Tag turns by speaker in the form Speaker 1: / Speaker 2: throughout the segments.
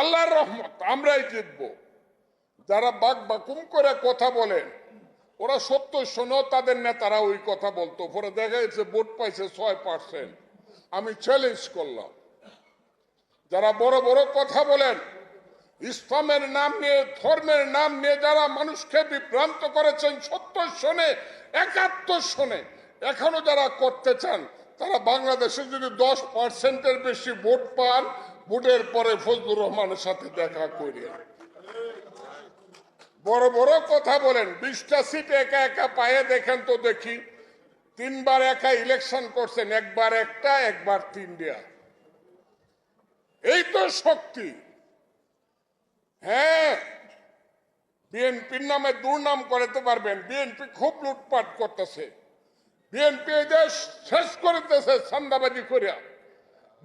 Speaker 1: আল্লাহর রহমত, আমরাই জিতব। যারা বাক বাকুম করে কথা বলেন, ওরা সত্য শোনো, তাদের নেতারা ওই কথা বলতো। পরে দেখা যাচ্ছে ভোট পাইছে ছয় পার্সেন্ট আমি চ্যালেঞ্জ করলাম। যারা বড় বড় কথা বলেন, ইসলামের নাম নিয়ে, ধর্মের নাম নিয়ে যারা মানুষকে বিভ্রান্ত করেছেন, সত্য শোনে, একাত্তর শোনে, এখনও যারা করতে চান, তারা বাংলাদেশে যদি দশ পার্সেন্টের বেশি ভোট পান ভোটের পরে ফজলুর রহমানের সাথে দেখা করিয়া বড় বড় কথা বলেন, বিশটা সিট একা একা পায়ে দেখেন তো দেখি, তিনবার একা ইলেকশন করছেন, একবার একটা, একবার তিনটা। এই তো শক্তি। হ্যাঁ বিএনপির নামে দুর্নাম করাতে পারবেন, বিএনপি খুব লুটপাট করতেছে। বিএনপি এই দেশ শেষ করতেছে সান্দাবাজি করিয়া।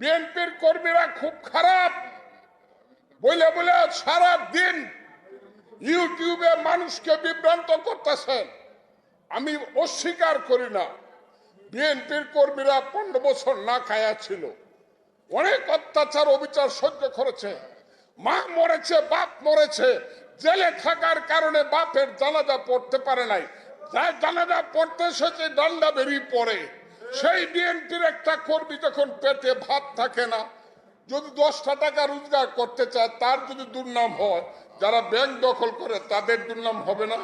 Speaker 1: বিএনপির কর্মীরা খুব খারাপ। বলে বলে সারা দিন ইউটিউবে মানুষকে বিভ্রান্ত করতেছেন আমি অস্বীকার করি না। বিএনপির কর্মীরা পনেরো বছর না খায়া ছিল। অনেক অত্যাচার, অবিচার সহ্য করেছে। মা মরেছে, বাপ মরেছে। জেলে থাকার কারণে বাপের জানাজা পড়তে পারে নাই। যার জানাজা পড়তে এসেছে, ডান্ডা বেরিয়ে পড়ে। সেই বিএনপির একটা কর্মী যখন পেটে ভাত থাকে না, যদি দশটা টাকা রোজগার করতে চায়, তার যদি দুর্নাম হয়, যারা ব্যাংক দখল করে, তাদের দুর্নাম হবে না?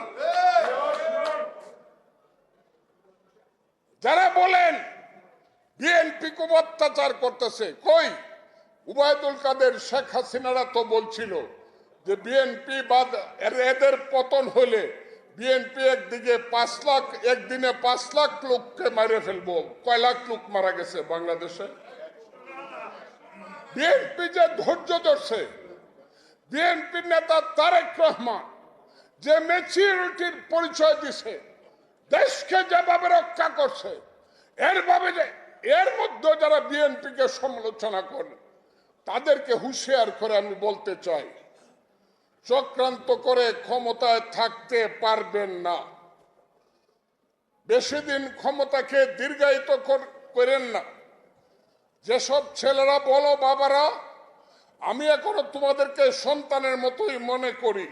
Speaker 1: যারা বলেন বিএনপি খুব অত্যাচার করতেছে, কই? উবায়দুল কাদের, শেখ হাসিনারা তো বলছিল যে বিএনপি বাদ এদের পতন হলে বিএনপি একদিকে পাঁচ লাখ, একদিনে পাঁচ লাখ লোককে মারে ফেলব। কয় লাখ লোক মারা গেছে বাংলাদেশে? বিএনপি যে ধৈর্য ধরছে বিএনপি নেতা তারেক রহমান যে ম্যাচিউরিটির পরিচয় দিছে, দেশকে যেভাবে রক্ষা করছে, এর ভাবে এর মধ্যে যারা বিএনপিকে সমালোচনা করে, তাদেরকে হুঁশিয়ার করে আমি বলতে চাই চক্রান্ত করে ক্ষমতায় থাকতে পারবেন না। বেশি দিন ক্ষমতাকে দীর্ঘায়িত কর- করেন না। যেসব ছেলেরা বলো, বাবারা, আমি এখনও তোমাদেরকে সন্তানের মতোই মনে করি।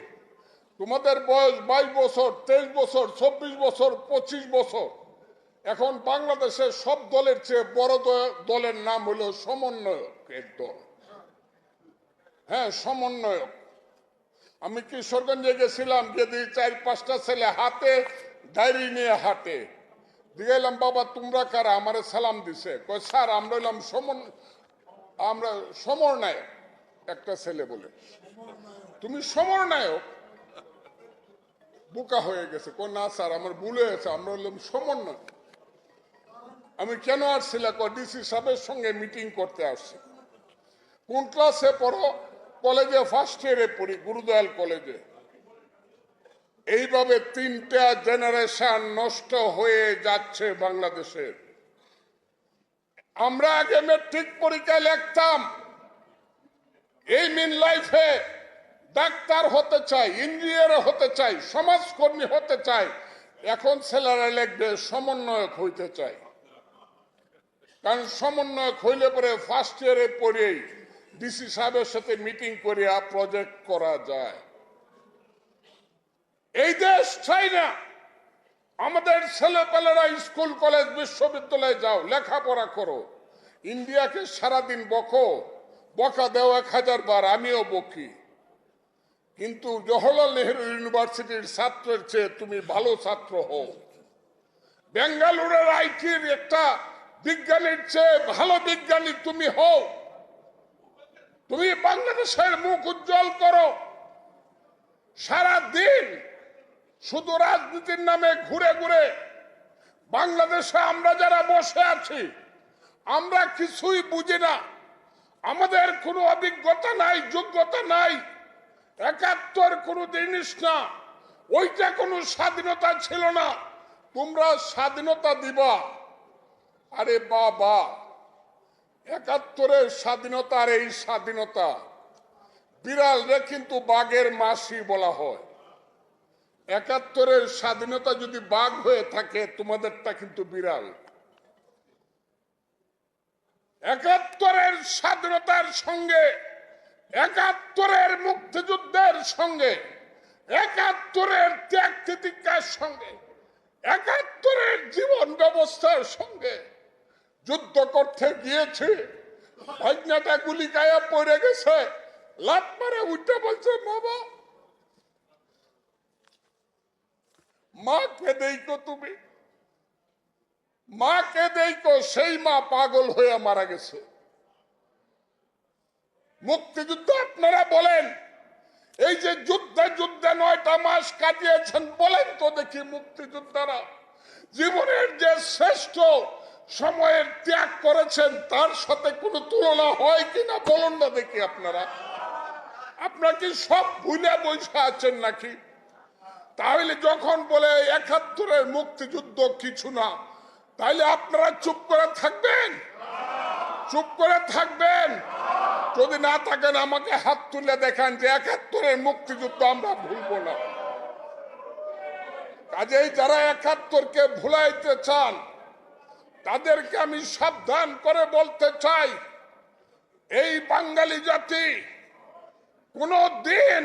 Speaker 1: তোমাদের বয়স বাইশ বছর, তেইশ বছর, চব্বিশ বছর, পঁচিশ বছর। এখন বাংলাদেশের সব দলের চেয়ে বড় দলের নাম হলো সমন্বয়কের দল। হ্যাঁ সমন্বয়ক। আমি কিশোরগঞ্জে গেছিলাম যদি চার, পাঁচটা ছেলে হাতে ডায়েরি নিয়ে হাতে দিয়ে এলাম, বাবা, তোমরা কারা? আমারে সালাম দিছে। কয়, স্যার, আমরা এলাম সমন, আমরা সমরনায়ক। একটা ছেলে বলে, তুমি সমরনায়ক? বোকা হয়ে গেছে। কয়, না, স্যার, আমার ভুলে গেছে আমরা হলাম সমন্বয় আমি কেন আসছিলাম? ডিসি সাহেবের সঙ্গে মিটিং করতে আসছি। কোন ক্লাসে পড়ো? কলেজে ফার্স্ট ইয়ারে পড়ি, গুরুদয়াল কলেজে। এইভাবে তিনটা জেনারেশন নষ্ট হয়ে যাচ্ছে বাংলাদেশের আমরা আগে মেট্রিক পরীক্ষায় লিখতাম। এই মিন লাইফে ডাক্তার হতে চাই ইঞ্জিনিয়ার হতে চাই, সমাজকর্মী হতে চাই, এখন ছেলেরা লিখবে সমন্বয়ক হইতে চাই। কারণ সমন্বয়ক হইলে পরে ফার্স্ট ইয়ারে পড়েই ডিসি সাহেবের সাথে মিটিং করিয়া প্রজেক্ট করা যায়। এই দেশ চাই না। আমাদের ছেলেপেলেরা স্কুল, কলেজ, বিশ্ববিদ্যালয়ে যাও, লেখাপড়া করো। ইন্ডিয়াকে সারাদিন বকো, বকা দেও এক হাজার বার, আমিও বকি। কিন্তু জওহরলাল নেহরু ইউনিভার্সিটির ছাত্রের চেয়ে তুমি ভালো ছাত্র হও। বেঙ্গালুরের আইটির একটা বিজ্ঞানীর চেয়ে ভালো বিজ্ঞানী তুমি হও। তুমি বাংলাদেশের মুখ উজ্জ্বল করো। সারা দিন শুধু রাজনীতির নামে ঘুরে ঘুরে বাংলাদেশে আমরা যারা বসে আছি, আমরা কিছুই বুঝি না। আমাদের কোনো অভিজ্ঞতা নাই, যোগ্যতা নাই, একাত্তর কোনো জিনিস না, ওইটা কোনো স্বাধীনতা ছিল না। তোমরা স্বাধীনতা দিবা। আরে বাবা! একাত্তরের স্বাধীনতার এই স্বাধীনতা, বিড়ালরে কিন্তু বাঘের মাসি বলা হয়। একাত্তরের স্বাধীনতা যদি বাঘ হয়ে থাকে, তোমাদেরটা কিন্তু বিড়াল। একাত্তরের স্বাধীনতার সঙ্গে, একাত্তরের মুক্তিযুদ্ধের সঙ্গে, একাত্তরের ত্যাগ তিতিক্ষার সঙ্গে, একাত্তরের জীবন ব্যবস্থার সঙ্গে যুদ্ধ করতে গিয়েছি। ভাইনাটা গুলি গায়ে পড়ে গেছে। লাভ মারে উঠে বলছে, বাবা, মা কে দেইকো তুমি। মা কে দেইকো সেই মা পাগল হয়ে মারা গেছে। মুক্তিযুদ্ধ আপনারা বলেন। এই যে যুদ্ধে যুদ্ধে নয়টা মাস কাটিয়েছেন, বলেন তো দেখি মুক্তিযোদ্ধারা। জীবনের যে শ্রেষ্ঠ সময়ের ত্যাগ করেছেন, তার সাথে কোনো তুলনা হয় কিনা বলুন না দেখি আপনারা। আপনারা কি সব ভুলে বসে আছেন নাকি? তাহলে যখন বলে একাত্তরের মুক্তিযুদ্ধ কিছু না, তাহলে আপনারা চুপ করে থাকবেন? চুপ করে থাকবেন? যদি না থাকেন, আমাকে হাত তুলে দেখান যে একাত্তরের মুক্তিযুদ্ধ আমরা ভুলবো না। কাজেই যারা একাত্তরকে ভুলাইতে চান তাদেরকে আমি সাবধান করে বলতে চাই, এই বাঙালি জাতি কোনো দিন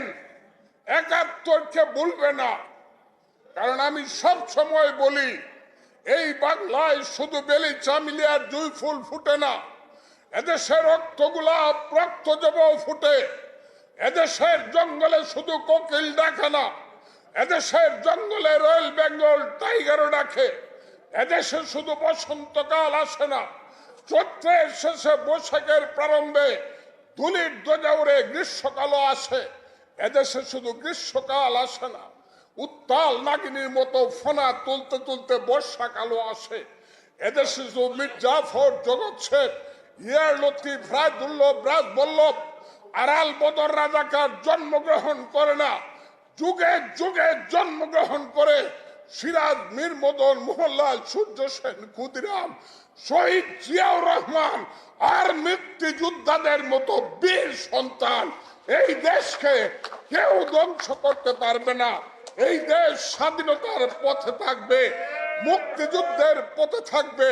Speaker 1: একাত্তরকে ভুলবে না। কারণ আমি সব সময় বলি, এই বাংলায় শুধু বেলি চামিলি আর দুই ফুল ফুটে না এদেশের রক্তগুলা রক্ত জব ফুটে, এদেশের জঙ্গলে শুধু কোকিল ডাকে না, এদেশের জঙ্গলে রয়্যাল বেঙ্গল টাইগারও ডাকে। এদেশে শুধু বসন্তকাল আসে না, চৈত্রের শেষে বৈশাখের প্রারম্ভে ধুলির দোজাউরে গ্রীষ্মকালও আসে। এদেশে শুধু গ্রীষ্মকাল আসে না, উত্তাল নাগিনীর মতো ফোনা তুলতে তুলতে বর্ষাকালও আসে। এদেশে শুধু মির্জাফর জগৎ শেখ, ইয়ার রাজদুল্লভ আরাল বদর রাজাকার জন্মগ্রহণ করে না, যুগে যুগে জন্মগ্রহণ করে সিরাজ, মীর মদন, মোহনলাল, সূর্য সেন, ক্ষুদিরাম, শহীদ জিয়াউর রহমান আর মুক্তিযোদ্ধাদের মতো বীর সন্তান। এই দেশকে কেউ ধ্বংস করতে পারবে না। এই দেশ স্বাধীনতার পথে থাকবে, মুক্তিযুদ্ধের পথে থাকবে।